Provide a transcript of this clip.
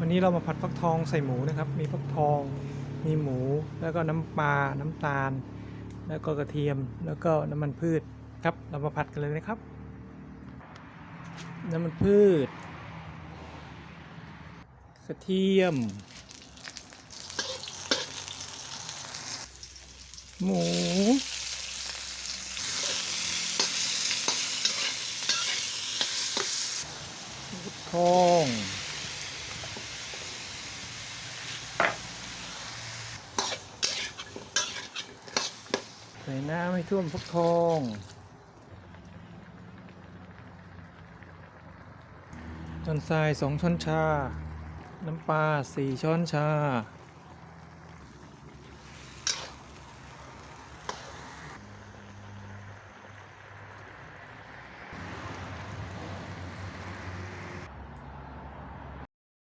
วันนี้เรามาผัดฟักทองใส่หมูนะครับ มีฟักทอง มีหมู แล้วก็น้ำปลา น้ำตาล แล้วก็กระเทียม แล้วก็น้ำมันพืชครับ เรามาผัดกันเลยนะครับ น้ำมันพืช กระเทียม หมูฟักทอง ส่น้ำให้ท่วมฟักทองช้อนทรายสองช้อนชา น้ำปลาสี่ช้อนชา